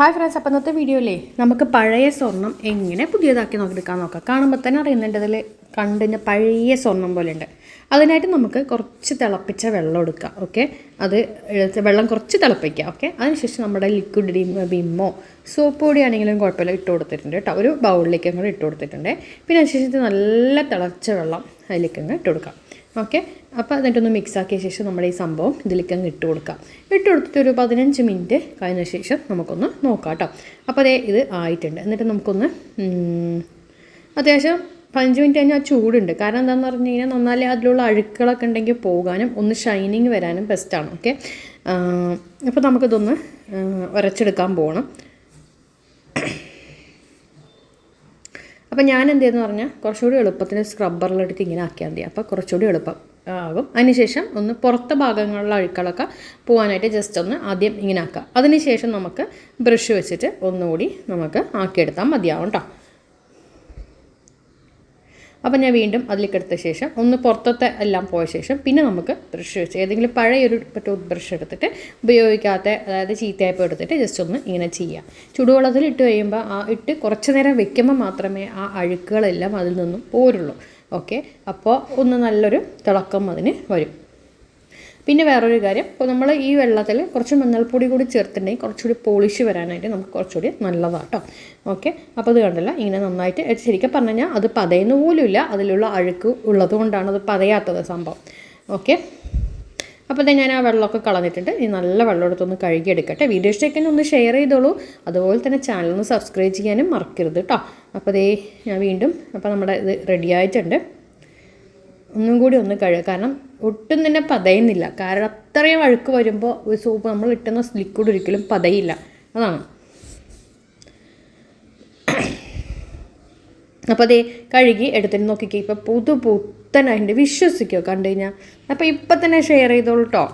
Hi friends അപ്പം ഇന്നത്തെ വീഡിയോയിലേ നമുക്ക് പഴയ സ്വർണം എങ്ങനെ പുതിയതാക്കി നോക്കിയെടുക്കാൻ നോക്കാം. കാണുമ്പോൾ തന്നെ അറിയുന്നുണ്ട് അതിൽ കണ്ടിന് പഴയ സ്വർണം പോലെ ഉണ്ട്. അതിനായിട്ട് നമുക്ക് കുറച്ച് തിളപ്പിച്ച വെള്ളം എടുക്കാം ഓക്കെ അത് വെള്ളം കുറച്ച് തിളപ്പിക്കുക ഓക്കെ അതിനുശേഷം നമ്മുടെ ലിക്വിഡ് ഡിം ബിമ്മോ സോപ്പ് പൊടി ആണെങ്കിലും കുഴപ്പമില്ല ഇട്ട് കൊടുത്തിട്ടുണ്ട് കേട്ടോ. ഒരു ബൗളിലേക്ക് അങ്ങോട്ട് ഇട്ട് കൊടുത്തിട്ടുണ്ട്. പിന്നെ അതിനുശേഷം നല്ല തിളച്ച വെള്ളം അതിലേക്ക് അങ്ങ് ഇട്ട് കൊടുക്കാം. ഓക്കെ? അപ്പോൾ എന്നിട്ടൊന്ന് മിക്സ് ആക്കിയ ശേഷം നമ്മൾ ഈ സംഭവം ഇതിലേക്ക് അങ്ങ് ഇട്ട് കൊടുക്കാം. ഇട്ട് കൊടുത്തിട്ട് ഒരു പതിനഞ്ച് മിനിറ്റ് കഴിഞ്ഞ ശേഷം നമുക്കൊന്ന് നോക്കാം കേട്ടോ അപ്പോൾ അതേ ഇത് ആയിട്ടുണ്ട്. എന്നിട്ട് നമുക്കൊന്ന് അത്യാവശ്യം പതിനഞ്ച് മിനിറ്റ് കഴിഞ്ഞാൽ ചൂടുണ്ട്. കാരണം എന്താണെന്ന് പറഞ്ഞു കഴിഞ്ഞാൽ നന്നാലേ അതിലുള്ള അഴുക്കുകളൊക്കെ ഉണ്ടെങ്കിൽ പോകാനും ഒന്ന് ഷൈനിങ് വരാനും ബെസ്റ്റാണ് ഓക്കെ? അപ്പോൾ നമുക്കിതൊന്ന് ഉരച്ചെടുക്കാൻ പോകണം അപ്പോൾ ഞാൻ എന്ത് ചെയ്യുന്നു പറഞ്ഞാൽ കുറച്ചുകൂടി എളുപ്പത്തിന് സ്ക്രബ്ബറിലെടുത്ത് ഇങ്ങനെ ആക്കിയാൽ മതി. അപ്പോൾ കുറച്ചുകൂടി എളുപ്പം ആകും. അതിനുശേഷം ഒന്ന് പുറത്തെ ഭാഗങ്ങളിലെ അഴുക്കളൊക്കെ പോകാനായിട്ട് ജസ്റ്റ് ഒന്ന് ആദ്യം ഇങ്ങനെ ആക്കുക അതിനുശേഷം നമുക്ക് ബ്രഷ് വെച്ചിട്ട് ഒന്നുകൂടി നമുക്ക് ആക്കിയെടുത്താൽ മതിയാവും കേട്ടോ അപ്പം ഞാൻ വീണ്ടും അതിലേക്ക് എടുത്ത ശേഷം ഒന്ന് പുറത്തത്തെ എല്ലാം പോയ ശേഷം പിന്നെ നമുക്ക് ബ്രഷ് വെച്ച് ഏതെങ്കിലും പഴയൊരു ടൂത്ത് ബ്രഷ് എടുത്തിട്ട് ഉപയോഗിക്കാത്ത അതായത് ചീത്തയായപ്പോൾ എടുത്തിട്ട് ജസ്റ്റ് ഒന്ന് ഇങ്ങനെ ചെയ്യാം. ചുടുവെള്ളത്തിൽ ഇട്ട് കഴിയുമ്പോൾ ആ ഇട്ട് കുറച്ച് നേരം വെക്കുമ്പോൾ മാത്രമേ ആ അഴുക്കുകളെല്ലാം അതിൽ നിന്നും പോരുള്ളൂ. ഓക്കെ അപ്പോൾ ഒന്ന് നല്ലൊരു തിളക്കം അതിന് വരും. പിന്നെ വേറൊരു കാര്യം ഇപ്പോൾ നമ്മൾ ഈ വെള്ളത്തിൽ കുറച്ച് മഞ്ഞൾപ്പൊടി കൂടി ചേർത്തിട്ടുണ്ടെങ്കിൽ കുറച്ചുകൂടി പോളിഷ് വരാനായിട്ട് നമുക്ക് കുറച്ചുകൂടി നല്ലതാണ് കേട്ടോ ഓക്കെ അപ്പോൾ അത് കണ്ടല്ല ഇങ്ങനെ നന്നായിട്ട് ഇത് ശരിക്കും പറഞ്ഞു കഴിഞ്ഞാൽ അത് പതയുന്ന പോലുമില്ല അതിലുള്ള അഴുക്ക് ഉള്ളത് കൊണ്ടാണ് അത് പതയാത്തത് സംഭവം. ഓക്കെ അപ്പോൾ തന്നെ ഞാൻ ആ വെള്ളമൊക്കെ കളഞ്ഞിട്ടുണ്ട്. ഈ നല്ല വെള്ളം എടുത്തൊന്ന് കഴുകിയെടുക്കട്ടെ. വീഡിയോ ഇഷ്ടമൊക്കെ ഒന്ന് ഷെയർ ചെയ്തോളൂ. അതുപോലെ തന്നെ ചാനൽ ഒന്ന് സബ്സ്ക്രൈബ് ചെയ്യാനും മറക്കരുത് കേട്ടോ അപ്പോൾ ദേ ഞാൻ വീണ്ടും അപ്പോൾ നമ്മുടെ ഇത് റെഡി ആയിട്ടുണ്ട്. ഒന്നും കൂടി ഒന്ന് കഴുകുക കാരണം ഒട്ടും തന്നെ പതയുന്നില്ല. കാരണം അത്രയും അഴുക്ക് വരുമ്പോൾ ഒരു സോപ്പ് നമ്മൾ ഇട്ടുന്ന ലിക്വിഡ് ഒരിക്കലും പതയില്ല. അതാണ്. അപ്പോൾ അതേ കഴുകി എടുത്തിട്ട് നോക്കിക്കേ. ഇപ്പോൾ പുതു പുത്തനായിട്ട് വിശ്വസിക്കുമോ കണ്ടു കഴിഞ്ഞാൽ അപ്പോൾ ഇപ്പം തന്നെ ഷെയർ ചെയ്തോളൂ കേട്ടോ